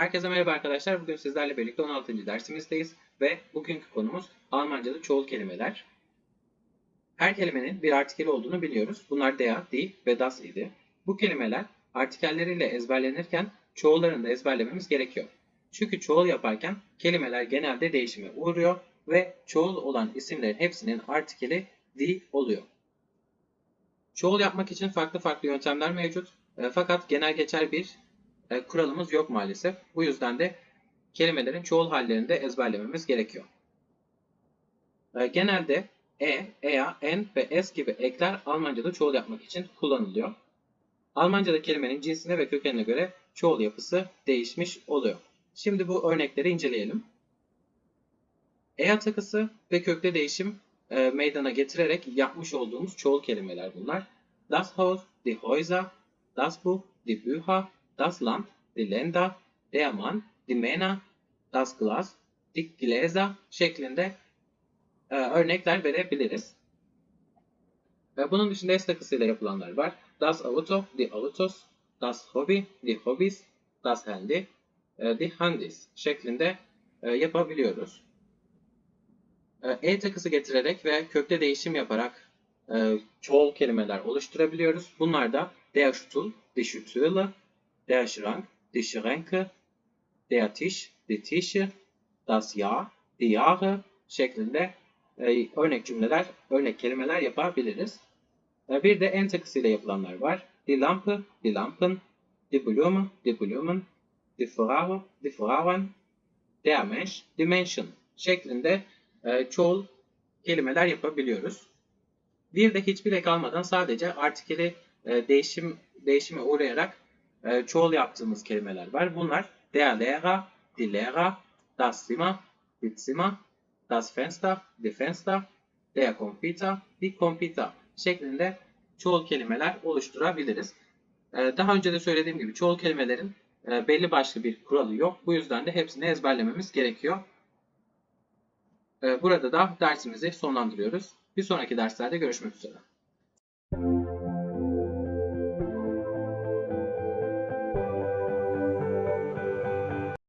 Herkese merhaba arkadaşlar. Bugün sizlerle birlikte 16. dersimizdeyiz ve bugünkü konumuz Almanca'da çoğul kelimeler. Her kelimenin bir artikeli olduğunu biliyoruz. Bunlar der, die ve das idi. Bu kelimeler artikelleriyle ezberlenirken çoğullarını da ezberlememiz gerekiyor. Çünkü çoğul yaparken kelimeler genelde değişime uğruyor ve çoğul olan isimlerin hepsinin artikeli die oluyor. Çoğul yapmak için farklı farklı yöntemler mevcut. E, Fakat genel geçer bir e, kuralımız yok maalesef. Bu yüzden de kelimelerin çoğul hallerini de ezberlememiz gerekiyor. E, Genelde e, ea, en ve s gibi ekler Almanca'da çoğul yapmak için kullanılıyor. Almanca'da kelimenin cinsine ve kökenine göre çoğul yapısı değişmiş oluyor. Şimdi bu örnekleri inceleyelim. Ea takısı ve kökte değişim e, meydana getirerek yapmış olduğumuz çoğul kelimeler bunlar. Das Haus, die Häuser, das Buch, die Bücher, das Land, die Länder, der Mann, die Männer, das Glas, die Gläser şeklinde e, örnekler verebiliriz. E, bunun dışında S takısıyla yapılanlar var. Das Auto, die Autos, das Hobby, die Hobbys, das Handy, e, die Handys şeklinde e, yapabiliyoruz. E, E takısı getirerek ve kökte değişim yaparak e, çoğul kelimeler oluşturabiliyoruz. Bunlar da der Stuhl, die Stühle, der Schrank, die Schränke, der Tisch, die Tische, das Jahr, die Jahre şeklinde e, örnek cümleler, örnek kelimeler yapabiliriz. E, bir de en takısıyla yapılanlar var. Die Lampe, die Lampen, die Blume, die Blumen, die Frau, die Frauen, der Mensch, die Menschen şeklinde e, çoğul kelimeler yapabiliyoruz. Bir de hiçbir ek almadan sadece artikeli e, değişim değişime uğrayarak e, çoğul yaptığımız kelimeler var. Bunlar der Lehrer, die Lehrer, das Zimmer, die Zimmer, das Fenster, die Fenster, der Computer, die Computer şeklinde çoğul kelimeler oluşturabiliriz. E, daha önce de söylediğim gibi çoğul kelimelerin e, belli başlı bir kuralı yok. Bu yüzden de hepsini ezberlememiz gerekiyor. E, burada da dersimizi sonlandırıyoruz. Bir sonraki derslerde görüşmek üzere.